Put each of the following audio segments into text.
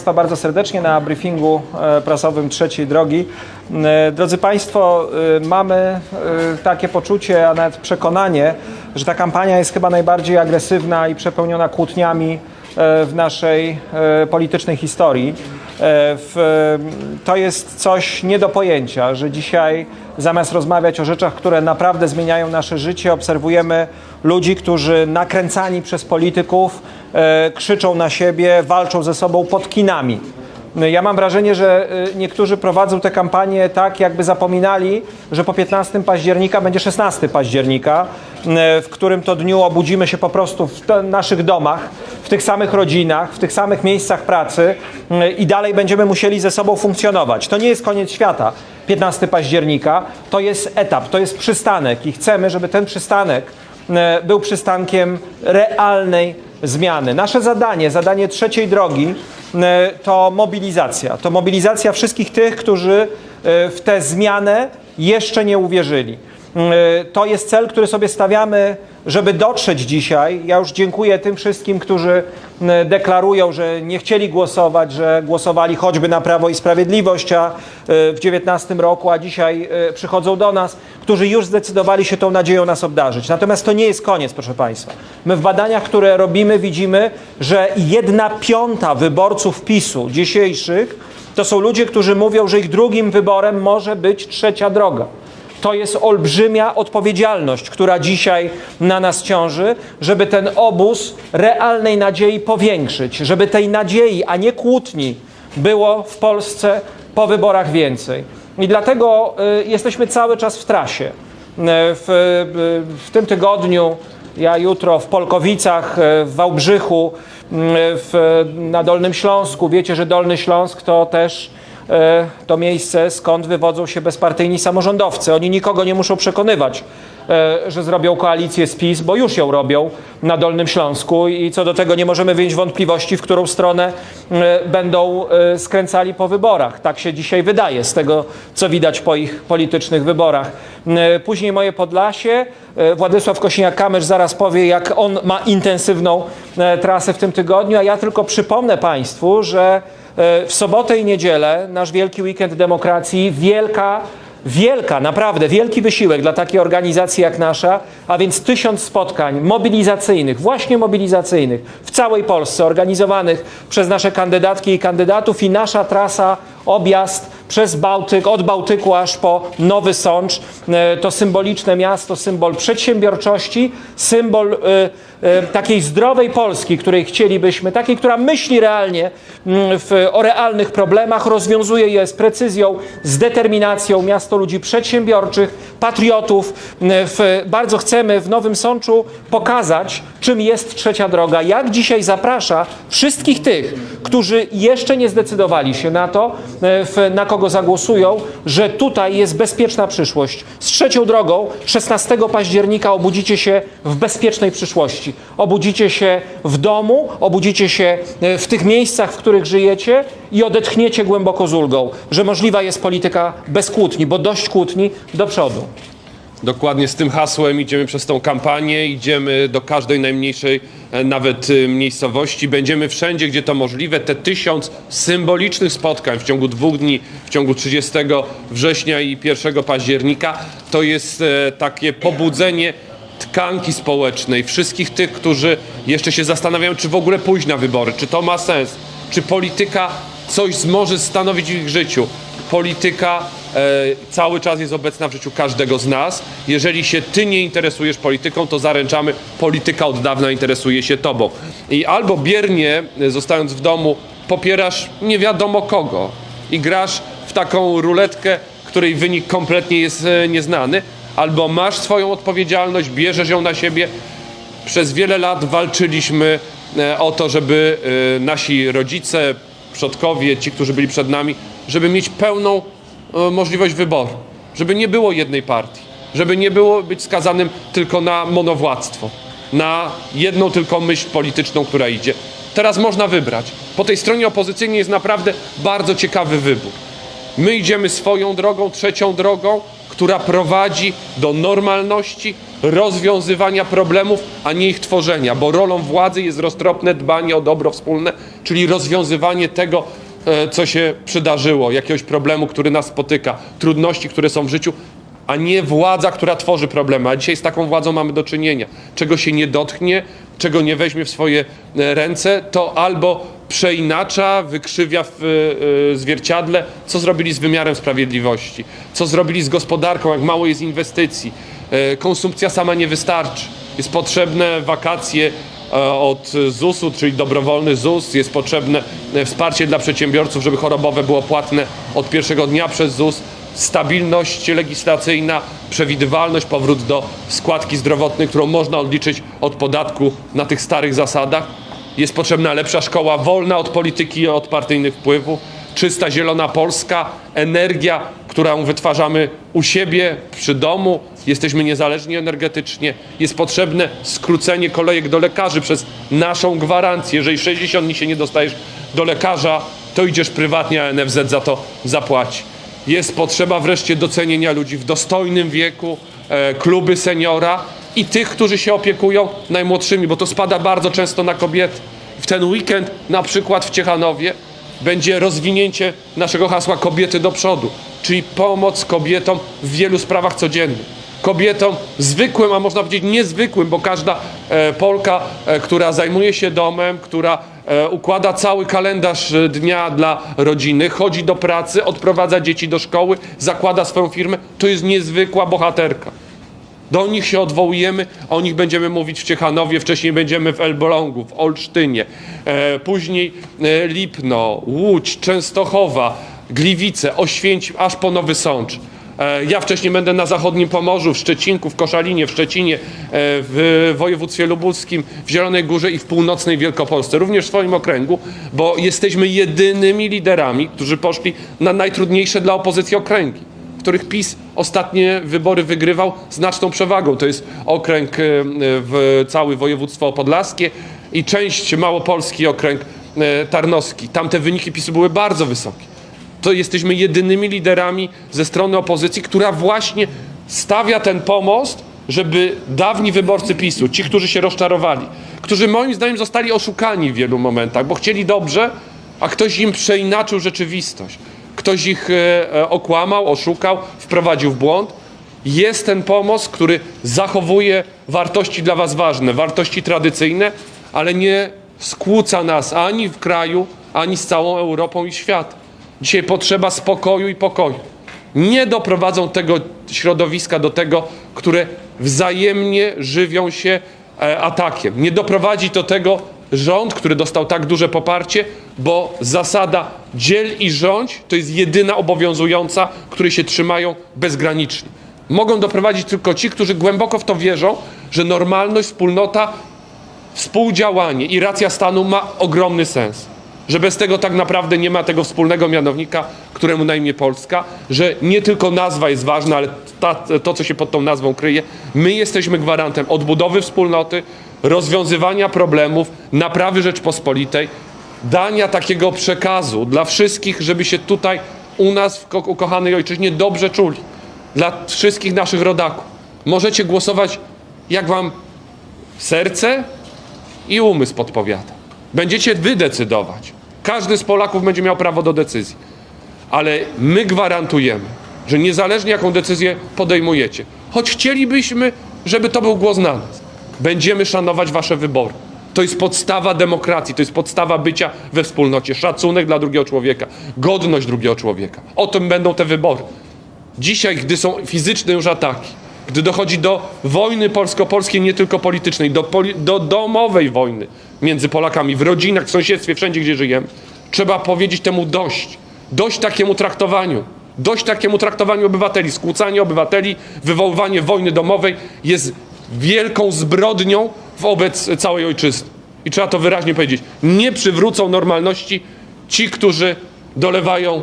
Państwa bardzo serdecznie na briefingu e, prasowym trzeciej drogi. E, Drodzy Państwo, e, mamy takie poczucie, a nawet przekonanie, że ta kampania jest chyba najbardziej agresywna i przepełniona kłótniami w naszej politycznej historii. To jest coś nie do pojęcia, że dzisiaj zamiast rozmawiać o rzeczach, które naprawdę zmieniają nasze życie, obserwujemy ludzi, którzy nakręcani przez polityków e, krzyczą na siebie, walczą ze sobą pod kinami. Ja mam wrażenie, że y, niektórzy prowadzą tę kampanię tak, jakby zapominali, że po 15 października będzie 16 października, y, w którym to dniu obudzimy się po prostu w te- naszych domach, w tych samych rodzinach, w tych samych miejscach pracy i dalej będziemy musieli ze sobą funkcjonować. To nie jest koniec świata. 15 października to jest etap, to jest przystanek i chcemy, żeby ten przystanek e, był przystankiem realnej zmiany. Nasze zadanie, zadanie trzeciej drogi e, to mobilizacja. To mobilizacja wszystkich tych, którzy e, w tę zmianę jeszcze nie uwierzyli. E, To jest cel, który sobie stawiamy, żeby dotrzeć dzisiaj. Ja już dziękuję tym wszystkim, którzy e, deklarują, że nie chcieli głosować, że głosowali choćby na Prawo i Sprawiedliwość, a e, w 19 roku, a dzisiaj przychodzą do nas, którzy już zdecydowali się tą nadzieją nas obdarzyć. Natomiast to nie jest koniec, proszę Państwa. My w badaniach, które robimy, widzimy, że jedna piąta wyborców PiSu dzisiejszych to są ludzie, którzy mówią, że ich drugim wyborem może być trzecia droga. To jest olbrzymia odpowiedzialność, która dzisiaj na nas ciąży, żeby ten obóz realnej nadziei powiększyć, żeby tej nadziei, a nie kłótni było w Polsce po wyborach więcej. I dlatego y, jesteśmy cały czas w trasie. Y, W, y, w tym tygodniu, ja jutro w Polkowicach, y, w Wałbrzychu, w, na Dolnym Śląsku. Wiecie, że Dolny Śląsk to też to miejsce, skąd wywodzą się bezpartyjni samorządowcy. Oni nikogo nie muszą przekonywać, e, że zrobią koalicję z PiS, bo już ją robią na Dolnym Śląsku i co do tego nie możemy wyjąć wątpliwości, w którą stronę e, będą e, skręcali po wyborach. Tak się dzisiaj wydaje, z tego co widać po ich politycznych wyborach. E, Później moje Podlasie. E, Władysław Kosiniak-Kamysz zaraz powie, jak on ma intensywną e, trasę w tym tygodniu, a ja tylko przypomnę Państwu, że E, W sobotę i niedzielę, nasz wielki weekend demokracji, wielka, wielka, naprawdę wielki wysiłek dla takiej organizacji jak nasza, a więc tysiąc spotkań mobilizacyjnych, właśnie mobilizacyjnych w całej Polsce, organizowanych przez nasze kandydatki i kandydatów i nasza trasa, objazd przez Bałtyk, od Bałtyku aż po Nowy Sącz. E, To symboliczne miasto, symbol przedsiębiorczości, symbol e, takiej zdrowej Polski, której chcielibyśmy, takiej, która myśli realnie mm, w, o realnych problemach, rozwiązuje je z precyzją, z determinacją. Miasto ludzi przedsiębiorczych, patriotów. Mm, W, bardzo chcemy w Nowym Sączu pokazać, czym jest trzecia droga. Jak dzisiaj zaprasza wszystkich tych, którzy jeszcze nie zdecydowali się na to, e, w, na kogo zagłosują, że tutaj jest bezpieczna przyszłość. Z trzecią drogą 16 października obudzicie się w bezpiecznej przyszłości. Obudzicie się w domu, obudzicie się e, w tych miejscach, w których żyjecie i odetchniecie głęboko z ulgą, że możliwa jest polityka bez kłótni, bo dość kłótni do przodu. Dokładnie z tym hasłem idziemy przez tą kampanię, idziemy do każdej najmniejszej e, nawet e, miejscowości. Będziemy wszędzie, gdzie to możliwe. Te tysiąc symbolicznych spotkań w ciągu dwóch dni, w ciągu 30 września i 1 października, to jest takie pobudzenie tkanki społecznej, wszystkich tych, którzy jeszcze się zastanawiają, czy w ogóle pójść na wybory, czy to ma sens, czy polityka coś może stanowić w ich życiu. Polityka e, cały czas jest obecna w życiu każdego z nas. Jeżeli się ty nie interesujesz polityką, to zaręczamy, polityka od dawna interesuje się tobą. I albo biernie, e, zostając w domu, popierasz nie wiadomo kogo i grasz w taką ruletkę, której wynik kompletnie jest e, nieznany, albo masz swoją odpowiedzialność, bierzesz ją na siebie. Przez wiele lat walczyliśmy e, o to, żeby e, nasi rodzice, przodkowie, ci, którzy byli przed nami, żeby mieć pełną e, możliwość wyboru, żeby nie było jednej partii, żeby nie było być skazanym tylko na monowładztwo, na jedną tylko myśl polityczną, która idzie. Teraz można wybrać. Po tej stronie opozycyjnej jest naprawdę bardzo ciekawy wybór. My idziemy swoją drogą, trzecią drogą, która prowadzi do normalności, rozwiązywania problemów, a nie ich tworzenia, bo rolą władzy jest roztropne dbanie o dobro wspólne, czyli rozwiązywanie tego, e, co się przydarzyło, jakiegoś problemu, który nas spotyka, trudności, które są w życiu, a nie władza, która tworzy problemy. A dzisiaj z taką władzą mamy do czynienia. Czego się nie dotknie, czego nie weźmie w swoje e, ręce, to albo przeinacza, wykrzywia w e, zwierciadle, co zrobili z wymiarem sprawiedliwości, co zrobili z gospodarką, jak mało jest inwestycji. E, Konsumpcja sama nie wystarczy. Jest potrzebne wakacje e, od ZUS-u, czyli dobrowolny ZUS, jest potrzebne e, wsparcie dla przedsiębiorców, żeby chorobowe było płatne od pierwszego dnia przez ZUS, stabilność legislacyjna, przewidywalność, powrót do składki zdrowotnej, którą można odliczyć od podatku na tych starych zasadach. Jest potrzebna lepsza szkoła, wolna od polityki i od partyjnych wpływów, czysta, zielona Polska, energia, którą wytwarzamy u siebie, przy domu, jesteśmy niezależni energetycznie. Jest potrzebne skrócenie kolejek do lekarzy przez naszą gwarancję. Jeżeli 60 dni się nie dostajesz do lekarza, to idziesz prywatnie, a NFZ za to zapłaci. Jest potrzeba wreszcie docenienia ludzi w dostojnym wieku, e, kluby seniora i tych, którzy się opiekują najmłodszymi, bo to spada bardzo często na kobiety. W ten weekend, na przykład w Ciechanowie, będzie rozwinięcie naszego hasła kobiety do przodu, czyli pomoc kobietom w wielu sprawach codziennych. Kobietom zwykłym, a można powiedzieć niezwykłym, bo każda e, Polka, e, która zajmuje się domem, która e, układa cały kalendarz dnia dla rodziny, chodzi do pracy, odprowadza dzieci do szkoły, zakłada swoją firmę, to jest niezwykła bohaterka. Do nich się odwołujemy, o nich będziemy mówić w Ciechanowie, wcześniej będziemy w Elblągu, w Olsztynie, e, później e, Lipno, Łódź, Częstochowa, Gliwice, Oświęcim, aż po Nowy Sącz. E, ja wcześniej będę na zachodnim Pomorzu, w Szczecinku, w Koszalinie, w Szczecinie, e, w województwie lubuskim, w Zielonej Górze i w północnej Wielkopolsce, również w swoim okręgu, bo jesteśmy jedynymi liderami, którzy poszli na najtrudniejsze dla opozycji okręgi których PiS ostatnie wybory wygrywał znaczną przewagą. To jest okręg e, w całe województwo podlaskie i część Małopolski, okręg e, tarnowski. Tam te wyniki PiSu były bardzo wysokie. To jesteśmy jedynymi liderami ze strony opozycji, która właśnie stawia ten pomost, żeby dawni wyborcy PiSu, ci, którzy się rozczarowali, którzy moim zdaniem zostali oszukani w wielu momentach, bo chcieli dobrze, a ktoś im przeinaczył rzeczywistość. Ktoś ich e, e, okłamał, oszukał, wprowadził w błąd. Jest ten pomost, który zachowuje wartości dla Was ważne, wartości tradycyjne, ale nie skłóca nas ani w kraju, ani z całą Europą i światem. Dzisiaj potrzeba spokoju i pokoju. Nie doprowadzą tego środowiska do tego, które wzajemnie żywią się e, atakiem. Nie doprowadzi do tego rząd, który dostał tak duże poparcie, bo zasada dziel i rządź to jest jedyna obowiązująca, której się trzymają bezgranicznie. Mogą doprowadzić tylko ci, którzy głęboko w to wierzą, że normalność, wspólnota, współdziałanie i racja stanu ma ogromny sens. Że bez tego tak naprawdę nie ma tego wspólnego mianownika, któremu na imię Polska, że nie tylko nazwa jest ważna, ale ta, to, co się pod tą nazwą kryje. My jesteśmy gwarantem odbudowy wspólnoty, rozwiązywania problemów, naprawy Rzeczpospolitej, dania takiego przekazu dla wszystkich, żeby się tutaj u nas w ko- ukochanej ojczyźnie dobrze czuli. Dla wszystkich naszych rodaków. Możecie głosować jak wam serce i umysł podpowiada. Będziecie wy decydować. Każdy z Polaków będzie miał prawo do decyzji. Ale my gwarantujemy, że niezależnie jaką decyzję podejmujecie, choć chcielibyśmy, żeby to był głos na nas, będziemy szanować wasze wybory. To jest podstawa demokracji, to jest podstawa bycia we wspólnocie. Szacunek dla drugiego człowieka, godność drugiego człowieka. O tym będą te wybory. Dzisiaj, gdy są fizyczne już ataki, gdy dochodzi do wojny polsko-polskiej, nie tylko politycznej, do, poli- do domowej wojny między Polakami, w rodzinach, w sąsiedztwie, wszędzie, gdzie żyjemy, trzeba powiedzieć temu dość. Dość takiemu traktowaniu. Dość takiemu traktowaniu obywateli. Skłócanie obywateli, wywoływanie wojny domowej jest wielką zbrodnią wobec całej ojczyzny. I trzeba to wyraźnie powiedzieć. Nie przywrócą normalności ci, którzy dolewają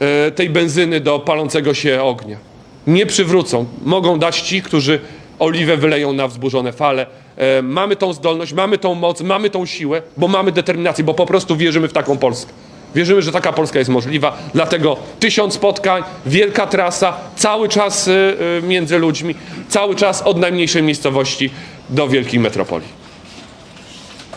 e, tej benzyny do palącego się ognia. Nie przywrócą. Mogą dać ci, którzy oliwę wyleją na wzburzone fale. E, mamy tą zdolność, mamy tą moc, mamy tą siłę, bo mamy determinację, bo po prostu wierzymy w taką Polskę. Wierzymy, że taka Polska jest możliwa, dlatego tysiąc spotkań, wielka trasa, cały czas y, y, między ludźmi, cały czas od najmniejszej miejscowości do wielkiej metropolii.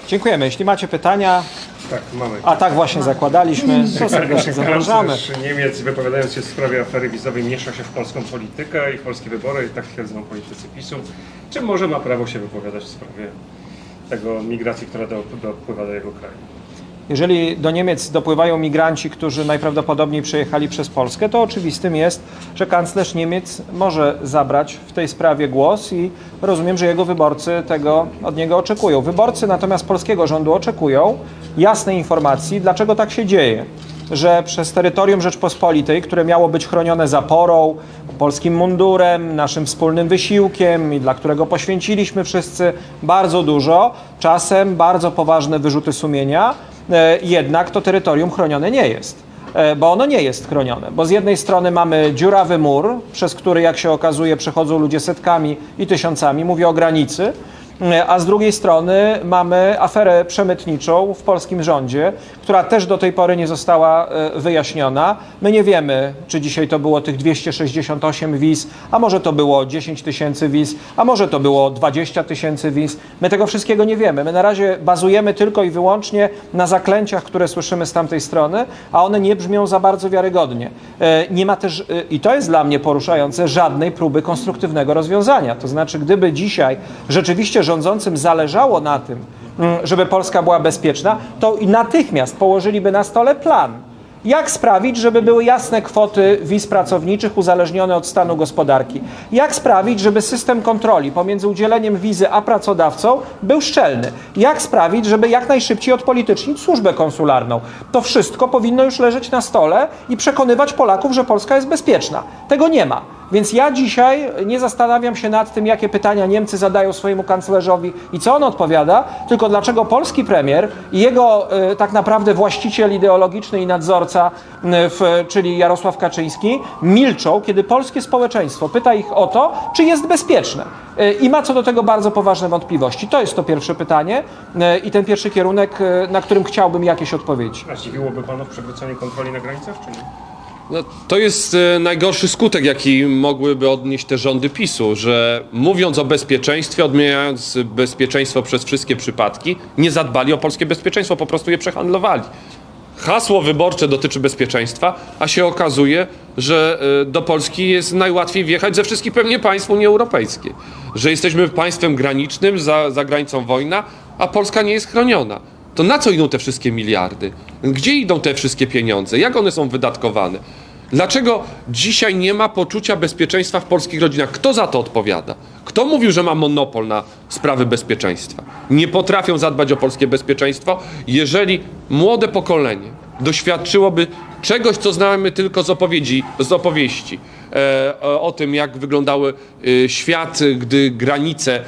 Dziękujemy. Jeśli macie pytania, Tak, mamy. a tak właśnie zakładaliśmy, to serdecznie zapraszamy. Niemiec wypowiadając się w sprawie afery wizowej miesza się w polską politykę i w polskie wybory, i tak twierdzą politycy PiSu. Czy może ma prawo się wypowiadać w sprawie tego migracji, która do- dopływa do jego kraju? Jeżeli do Niemiec dopływają migranci, którzy najprawdopodobniej przejechali przez Polskę, to oczywistym jest, że kanclerz Niemiec może zabrać w tej sprawie głos i rozumiem, że jego wyborcy tego od niego oczekują. Wyborcy natomiast polskiego rządu oczekują jasnej informacji, dlaczego tak się dzieje. Że przez terytorium Rzeczpospolitej, które miało być chronione zaporą, polskim mundurem, naszym wspólnym wysiłkiem i dla którego poświęciliśmy wszyscy bardzo dużo, czasem bardzo poważne wyrzuty sumienia, jednak to terytorium chronione nie jest. E, Bo ono nie jest chronione, bo z jednej strony mamy dziurawy mur, przez który, jak się okazuje, przechodzą ludzie setkami i tysiącami, mówię o granicy, e, a z drugiej strony mamy aferę przemytniczą w polskim rządzie, która też do tej pory nie została e, wyjaśniona. My nie wiemy, czy dzisiaj to było tych 268 wiz, a może to było 10 tysięcy wiz, a może to było 20 tysięcy wiz. My tego wszystkiego nie wiemy. My na razie bazujemy tylko i wyłącznie na zaklęciach, które słyszymy z tamtej strony, a one nie brzmią za bardzo wiarygodnie. E, Nie ma też, e, i to jest dla mnie poruszające, żadnej próby konstruktywnego rozwiązania. To znaczy, gdyby dzisiaj rzeczywiście rządzącym zależało na tym, mm, żeby Polska była bezpieczna, to natychmiast położyliby na stole plan. Jak sprawić, żeby były jasne kwoty wiz pracowniczych uzależnione od stanu gospodarki? Jak sprawić, żeby system kontroli pomiędzy udzieleniem wizy a pracodawcą był szczelny? Jak sprawić, żeby jak najszybciej odpolitycznić służbę konsularną? To wszystko powinno już leżeć na stole i przekonywać Polaków, że Polska jest bezpieczna. Tego nie ma. Więc ja dzisiaj nie zastanawiam się nad tym, jakie pytania Niemcy zadają swojemu kanclerzowi i co on odpowiada, tylko dlaczego polski premier i jego e, tak naprawdę właściciel ideologiczny i nadzorca, w, czyli Jarosław Kaczyński, milczą, kiedy polskie społeczeństwo pyta ich o to, czy jest bezpieczne. E, I ma co do tego bardzo poważne wątpliwości. To jest to pierwsze pytanie e, i ten pierwszy kierunek, na którym chciałbym jakieś odpowiedzi. A zdziwiłoby Panów przywrócenie kontroli na granicach, czy nie? No, to jest e, najgorszy skutek, jaki mogłyby odnieść te rządy PiSu, że mówiąc o bezpieczeństwie, odmieniając bezpieczeństwo przez wszystkie przypadki, nie zadbali o polskie bezpieczeństwo, po prostu je przehandlowali. Hasło wyborcze dotyczy bezpieczeństwa, a się okazuje, że e, do Polski jest najłatwiej wjechać ze wszystkich pewnie państw Unii Europejskiej. Że jesteśmy państwem granicznym, za, za granicą wojna, a Polska nie jest chroniona. To na co idą te wszystkie miliardy? Gdzie idą te wszystkie pieniądze? Jak one są wydatkowane? Dlaczego dzisiaj nie ma poczucia bezpieczeństwa w polskich rodzinach? Kto za to odpowiada? Kto mówił, że ma monopol na sprawy bezpieczeństwa? Nie potrafią zadbać o polskie bezpieczeństwo, jeżeli młode pokolenie doświadczyłoby czegoś, co znamy tylko z opowiedzi, z opowieści. E, o, o tym, jak wyglądały e, świat, gdy granice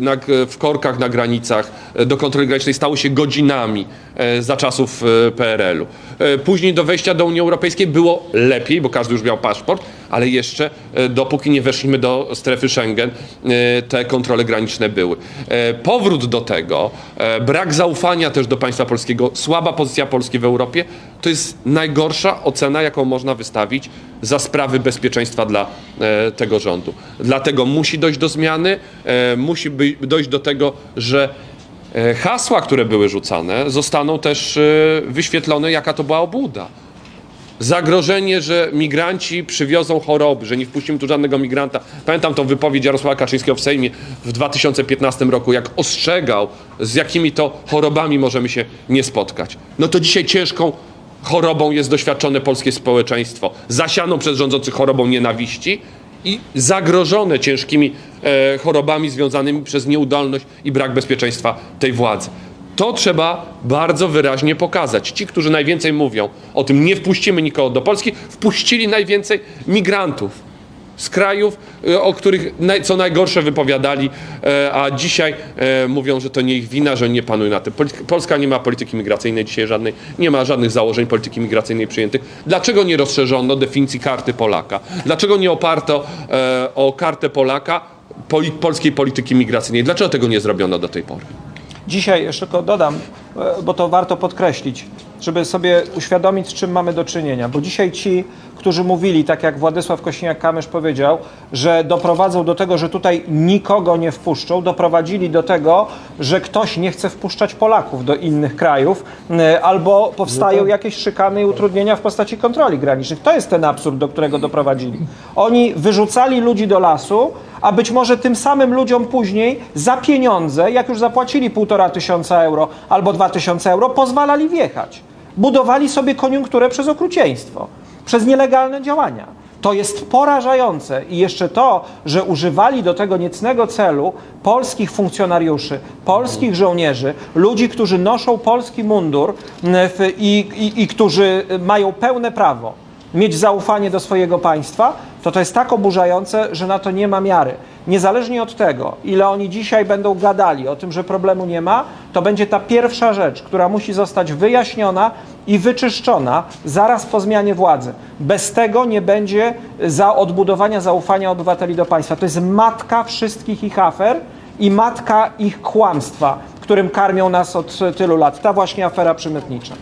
na, w korkach na granicach e, do kontroli granicznej stały się godzinami e, za czasów e, PRL-u. E, później do wejścia do Unii Europejskiej było lepiej, bo każdy już miał paszport, ale jeszcze e, dopóki nie weszliśmy do strefy Schengen, e, te kontrole graniczne były. E, Powrót do tego, e, brak zaufania też do państwa polskiego, słaba pozycja Polski w Europie, to jest najgorsza ocena, jaką można wystawić za sprawy bezpieczeństwa dla e, tego rządu. Dlatego musi dojść do zmiany, e, musi by, dojść do tego, że e, hasła, które były rzucane, zostaną też e, wyświetlone, jaka to była obłuda. Zagrożenie, że migranci przywiozą choroby, że nie wpuścimy tu żadnego migranta. Pamiętam tą wypowiedź Jarosława Kaczyńskiego w Sejmie w 2015 roku, jak ostrzegał, z jakimi to chorobami możemy się nie spotkać. No to dzisiaj ciężką chorobą jest doświadczone polskie społeczeństwo, zasianą przez rządzących chorobą nienawiści i zagrożone ciężkimi e, chorobami związanymi przez nieudolność i brak bezpieczeństwa tej władzy. To trzeba bardzo wyraźnie pokazać. Ci, którzy najwięcej mówią o tym, nie wpuścimy nikogo do Polski, wpuścili najwięcej migrantów z krajów, e, o których co najgorsze wypowiadali, e, a dzisiaj e, mówią, że to nie ich wina, że nie panują na tym. Polska nie ma polityki migracyjnej dzisiaj żadnej, nie ma żadnych założeń polityki migracyjnej przyjętych. Dlaczego nie rozszerzono definicji karty Polaka? Dlaczego nie oparto e, o kartę Polaka poli, polskiej polityki migracyjnej? Dlaczego tego nie zrobiono do tej pory? Dzisiaj jeszcze tylko dodam, bo to warto podkreślić. Żeby sobie uświadomić, z czym mamy do czynienia. Bo dzisiaj ci, którzy mówili, tak jak Władysław Kośniak-Kamysz powiedział, że doprowadzą do tego, że tutaj nikogo nie wpuszczą, doprowadzili do tego, że ktoś nie chce wpuszczać Polaków do innych krajów, y, albo powstają jakieś szykany i utrudnienia w postaci kontroli granicznych. To jest ten absurd, do którego doprowadzili. Oni wyrzucali ludzi do lasu, a być może tym samym ludziom później za pieniądze, jak już zapłacili półtora tysiąca euro albo dwa tysiące euro, pozwalali wjechać. Budowali sobie koniunkturę przez okrucieństwo, przez nielegalne działania. To jest porażające i jeszcze to, że używali do tego niecnego celu polskich funkcjonariuszy, polskich żołnierzy, ludzi, którzy noszą polski mundur i, i, i którzy mają pełne prawo mieć zaufanie do swojego państwa, to to jest tak oburzające, że na to nie ma miary. Niezależnie od tego, ile oni dzisiaj będą gadali o tym, że problemu nie ma, to będzie ta pierwsza rzecz, która musi zostać wyjaśniona i wyczyszczona zaraz po zmianie władzy. Bez tego nie będzie za odbudowania zaufania obywateli do państwa. To jest matka wszystkich ich afer i matka ich kłamstwa, którym karmią nas od tylu lat. Ta właśnie afera przymytnicza.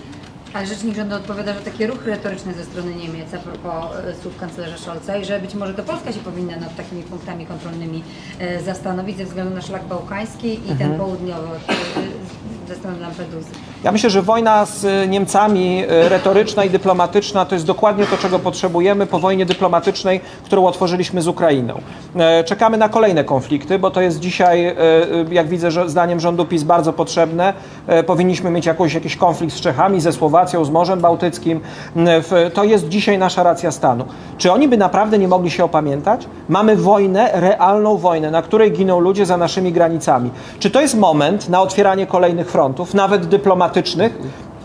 Ale rzecznik rządu odpowiada, że takie ruchy retoryczne ze strony Niemiec a propos e, słów kanclerza Scholza i że być może to Polska się powinna nad takimi punktami kontrolnymi e, zastanowić ze względu na szlak bałkański i ten południowy e, ze strony Lampedusy. Ja myślę, że wojna z Niemcami retoryczna i dyplomatyczna to jest dokładnie to, czego potrzebujemy po wojnie dyplomatycznej, którą otworzyliśmy z Ukrainą. Czekamy na kolejne konflikty, bo to jest dzisiaj, jak widzę, że zdaniem rządu PiS bardzo potrzebne. Powinniśmy mieć jakoś, jakiś konflikt z Czechami, ze Słowacją, z Morzem Bałtyckim. M, w- To jest dzisiaj nasza racja stanu. Czy oni by naprawdę nie mogli się opamiętać? Mamy wojnę, realną wojnę, na której giną ludzie za naszymi granicami. Czy to jest moment na otwieranie kolejnych frontów, nawet dyplomatycznych?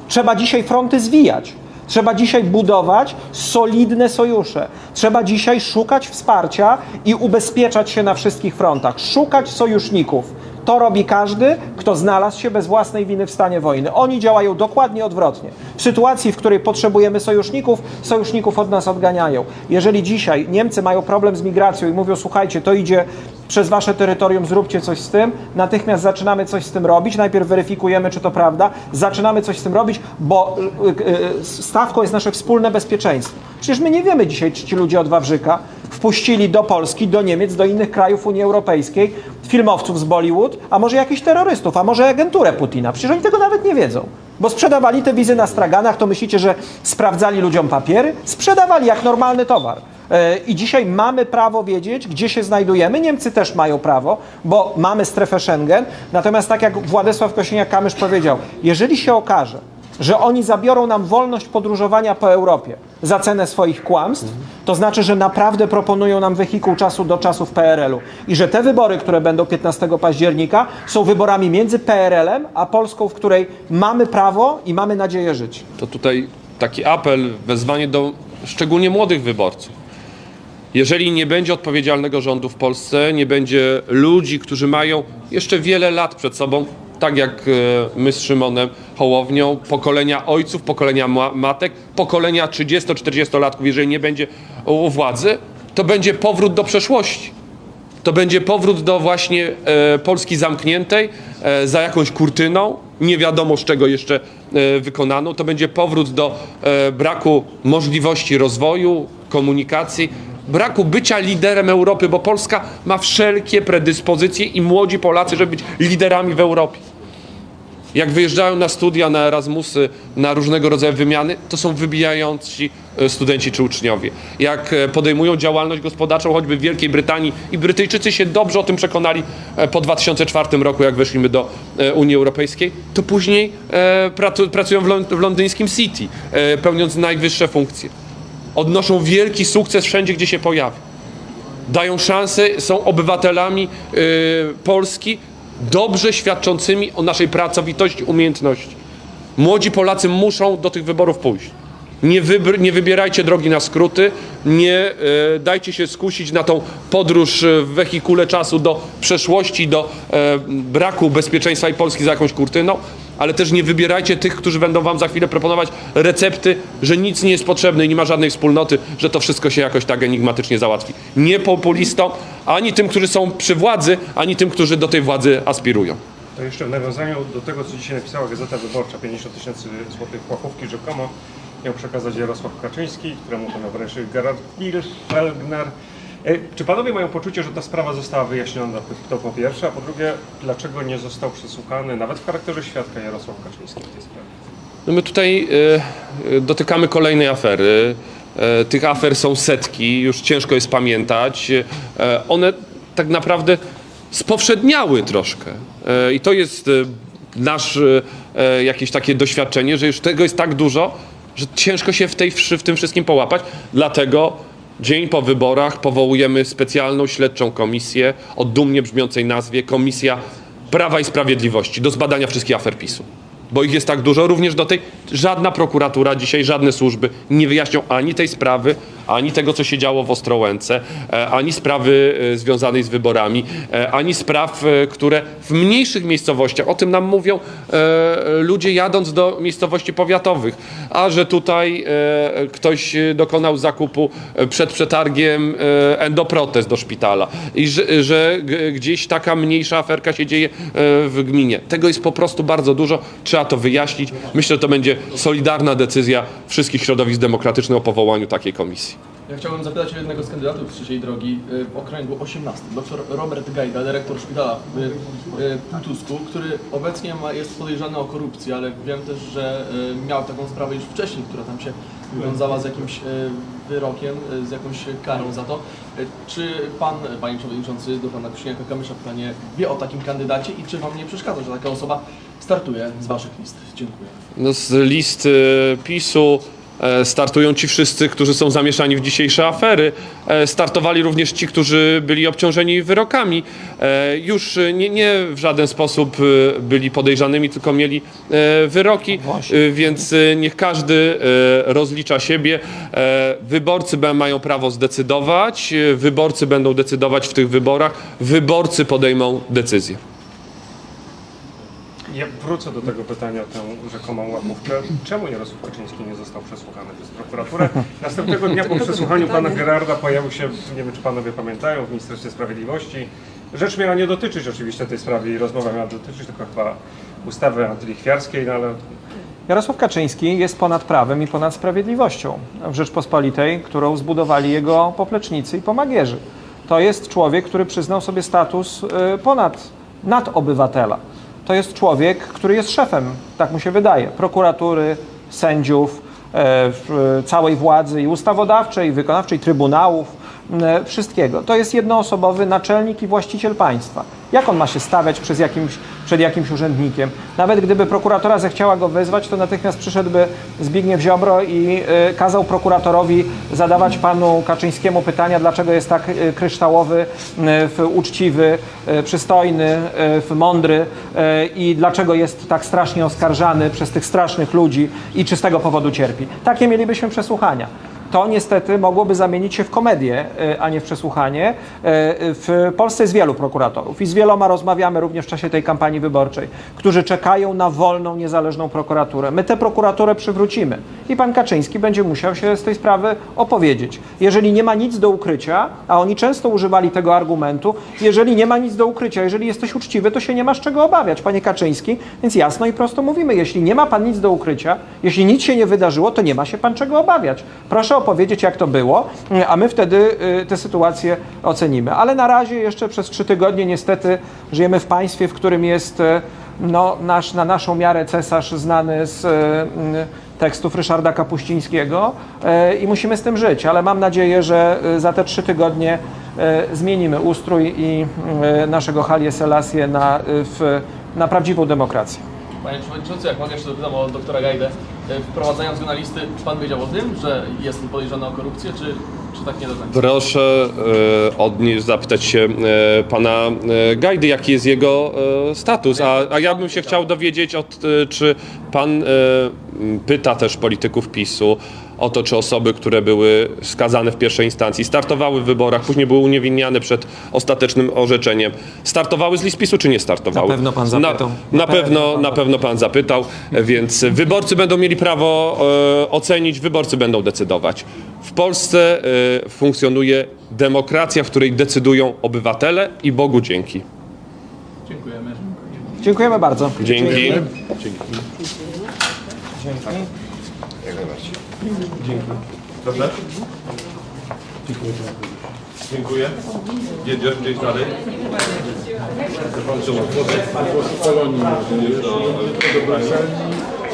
Trzeba dzisiaj fronty zwijać. Trzeba dzisiaj budować solidne sojusze. Trzeba dzisiaj szukać wsparcia i ubezpieczać się na wszystkich frontach. Szukać sojuszników. To robi każdy, kto znalazł się bez własnej winy w stanie wojny. Oni działają dokładnie odwrotnie. W sytuacji, w której potrzebujemy sojuszników, sojuszników od nas odganiają. Jeżeli dzisiaj Niemcy mają problem z migracją i mówią, słuchajcie, to idzie przez wasze terytorium, zróbcie coś z tym, natychmiast zaczynamy coś z tym robić, najpierw weryfikujemy, czy to prawda, zaczynamy coś z tym robić, bo y, y, y, stawką jest nasze wspólne bezpieczeństwo. Przecież my nie wiemy dzisiaj, czy ci ludzie od Wawrzyka wpuścili do Polski, do Niemiec, do innych krajów Unii Europejskiej filmowców z Bollywood, a może jakichś terrorystów, a może agenturę Putina. Przecież oni tego nawet nie wiedzą. Bo sprzedawali te wizy na straganach, to myślicie, że sprawdzali ludziom papiery? Sprzedawali jak normalny towar. E, I dzisiaj mamy prawo wiedzieć, gdzie się znajdujemy. Niemcy też mają prawo, bo mamy strefę Schengen. Natomiast tak jak Władysław Kosiniak-Kamysz powiedział, jeżeli się okaże, że oni zabiorą nam wolność podróżowania po Europie za cenę swoich kłamstw, to znaczy, że naprawdę proponują nam wehikuł czasu do czasów PRL-u. I że te wybory, które będą 15 października, są wyborami między PRL-em a Polską, w której mamy prawo i mamy nadzieję żyć. to tutaj taki apel, wezwanie do szczególnie młodych wyborców. Jeżeli nie będzie odpowiedzialnego rządu w Polsce, nie będzie ludzi, którzy mają jeszcze wiele lat przed sobą, tak jak e, my z Szymonem Hołownią, pokolenia ojców, pokolenia ma- matek, pokolenia 30-40-latków, jeżeli nie będzie u władzy, to będzie powrót do przeszłości. To będzie powrót do właśnie e, Polski zamkniętej, e, za jakąś kurtyną, nie wiadomo z czego jeszcze e, wykonaną. To będzie powrót do e, braku możliwości rozwoju, komunikacji, braku bycia liderem Europy, bo Polska ma wszelkie predyspozycje i młodzi Polacy, żeby być liderami w Europie. Jak wyjeżdżają na studia, na Erasmusy, na różnego rodzaju wymiany, to są wybijający e, studenci czy uczniowie. Jak e, podejmują działalność gospodarczą, choćby w Wielkiej Brytanii i Brytyjczycy się dobrze o tym przekonali e, po 2004 roku, jak weszliśmy do Unii Europejskiej, to później pracu- pracują w, lon- w londyńskim City, pełniąc najwyższe funkcje. Odnoszą wielki sukces wszędzie, gdzie się pojawią dają szansę, są obywatelami Polski dobrze świadczącymi o naszej pracowitości, umiejętności. Młodzi Polacy muszą do tych wyborów pójść. Nie, wybr- nie wybierajcie drogi na skróty, nie y, dajcie się skusić na tą podróż y, w wehikule czasu do przeszłości, do e, braku bezpieczeństwa i Polski za jakąś kurtyną, ale też nie wybierajcie tych, którzy będą wam za chwilę proponować recepty, że nic nie jest potrzebne i nie ma żadnej wspólnoty, że to wszystko się jakoś tak enigmatycznie załatwi. Nie populistom, ani tym, którzy są przy władzy, ani tym, którzy do tej władzy aspirują. To jeszcze w nawiązaniu do tego, co dzisiaj napisała Gazeta Wyborcza, 50 tysięcy złotych łapówki rzekomo miał przekazać Jarosław Kaczyński, któremu to miał wręczyć Gerard Felgner. E, Czy panowie mają poczucie, że ta sprawa została wyjaśniona, to po pierwsze, a po drugie, dlaczego nie został przesłuchany nawet w charakterze świadka Jarosław Kaczyński w tej sprawie? No my tutaj e, dotykamy kolejnej afery. E, Tych afer są setki, już ciężko jest pamiętać. E, One tak naprawdę spowszedniały troszkę. I to jest nasz jakieś takie doświadczenie, że już tego jest tak dużo, że ciężko się w, tej, w tym wszystkim połapać. Dlatego dzień po wyborach powołujemy specjalną śledczą komisję o dumnie brzmiącej nazwie Komisja Prawa i Sprawiedliwości do zbadania wszystkich afer PiSu. Bo ich jest tak dużo, również do tej żadna prokuratura dzisiaj, żadne służby nie wyjaśnią ani tej sprawy, ani tego, co się działo w Ostrołęce, e, ani sprawy e, związanej z wyborami, e, ani spraw, które w mniejszych miejscowościach, o tym nam mówią ludzie jadąc do miejscowości powiatowych, a że tutaj ktoś dokonał zakupu przed przetargiem endoprotez do szpitala i że, że gdzieś taka mniejsza aferka się dzieje w gminie. Tego jest po prostu bardzo dużo, trzeba to wyjaśnić. Myślę, że to będzie solidarna decyzja wszystkich środowisk demokratycznych o powołaniu takiej komisji. Ja chciałbym zapytać o jednego z kandydatów trzeciej drogi y, w okręgu 18, dr Robert Gajda, dyrektor szpitala w y, Półtusku, który obecnie ma, jest podejrzany o korupcję, ale wiem też, że y, miał taką sprawę już wcześniej, która tam się wiązała z jakimś y, wyrokiem, y, z jakąś karą za to. Y, Czy pan, y, panie przewodniczący, do pana Krzyniaka Kamysza pytanie, wie o takim kandydacie i czy wam nie przeszkadza, że taka osoba startuje z waszych list? Dziękuję. No z list PiSu startują ci wszyscy, którzy są zamieszani w dzisiejsze afery. E, Startowali również ci, którzy byli obciążeni wyrokami. E, Już e, nie, nie w żaden sposób e, byli podejrzanymi, tylko mieli e, wyroki, E, więc e, niech każdy e, rozlicza siebie. E, Wyborcy mają prawo zdecydować, e, wyborcy będą decydować w tych wyborach, wyborcy podejmą decyzję. Ja wrócę do tego pytania, tę rzekomą łapówkę. Czemu Jarosław Kaczyński nie został przesłuchany przez prokuraturę? Następnego dnia po przesłuchaniu pana Gerarda pojawił się, nie wiem czy panowie pamiętają, w Ministerstwie Sprawiedliwości. Rzecz miała nie dotyczyć oczywiście tej sprawy i rozmowa miała dotyczyć tylko chyba ustawy antylichwiarskiej, no ale Jarosław Kaczyński jest ponad prawem i ponad sprawiedliwością w Rzeczpospolitej, którą zbudowali jego poplecznicy i pomagierzy. To jest człowiek, który przyznał sobie status y, ponad, nad obywatela. To jest człowiek, który jest szefem, tak mu się wydaje, prokuratury, sędziów, e, w- całej władzy i ustawodawczej, i wykonawczej, trybunałów, e, wszystkiego. To jest jednoosobowy naczelnik i właściciel państwa. Jak on ma się stawiać przez jakimś, przed jakimś urzędnikiem? Nawet gdyby prokuratora zechciała go wezwać, to natychmiast przyszedłby Zbigniew Ziobro i e, kazał prokuratorowi zadawać panu Kaczyńskiemu pytania, dlaczego jest tak e, kryształowy, e, uczciwy, e, przystojny, e, mądry e, i dlaczego jest tak strasznie oskarżany przez tych strasznych ludzi i czy z tego powodu cierpi. Takie mielibyśmy przesłuchania. To niestety mogłoby zamienić się w komedię, e, a nie w przesłuchanie. E, W Polsce jest wielu prokuratorów i z wieloma rozmawiamy również w czasie tej kampanii wyborczej, którzy czekają na wolną, niezależną prokuraturę. My tę prokuraturę przywrócimy i pan Kaczyński będzie musiał się z tej sprawy opowiedzieć. Jeżeli nie ma nic do ukrycia, a oni często używali tego argumentu, jeżeli nie ma nic do ukrycia, jeżeli jesteś uczciwy, to się nie masz czego obawiać, panie Kaczyński, więc jasno i prosto mówimy, jeśli nie ma pan nic do ukrycia, jeśli nic się nie wydarzyło, to nie ma się pan czego obawiać. Proszę opowiedzieć, jak to było, a my wtedy y, tę sytuację ocenimy. Ale na razie jeszcze przez trzy tygodnie niestety żyjemy w państwie, w którym jest y, no, nasz, na naszą miarę cesarz znany z y, y, tekstów Ryszarda Kapuścińskiego i musimy z tym żyć, ale mam nadzieję, że za te trzy tygodnie zmienimy ustrój i naszego Halie Selassie na, na prawdziwą demokrację. Panie Przewodniczący, jak mogę jeszcze dopytam o doktora Gajdę. E, Wprowadzając go na listy, Pan wiedział o tym, że jest podejrzany o korupcję, czy, czy tak nie do końca? Proszę e, odnieść, zapytać się e, pana e, Gajdy, jaki jest jego e, status. A, a ja bym się chciał dowiedzieć, od, e, czy pan e, pyta też polityków PiSu o to, czy osoby, które były skazane w pierwszej instancji, startowały w wyborach, później były uniewinniane przed ostatecznym orzeczeniem, startowały z list PiSu, czy nie startowały? Na pewno pan zapytał. Na, na, pewno, na pewno pan zapytał, więc wyborcy będą mieli prawo e, ocenić, wyborcy będą decydować. W Polsce e, funkcjonuje demokracja, w której decydują obywatele i Bogu dzięki. Dziękujemy. Dziękujemy bardzo. Dzięki. Dzięki. Proszę. Dziękuję. Jedziesz gdzieś dalej? Szymon, Polonii do Brukseli.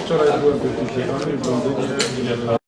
Wczoraj byłem w Tychanie, w Londynie.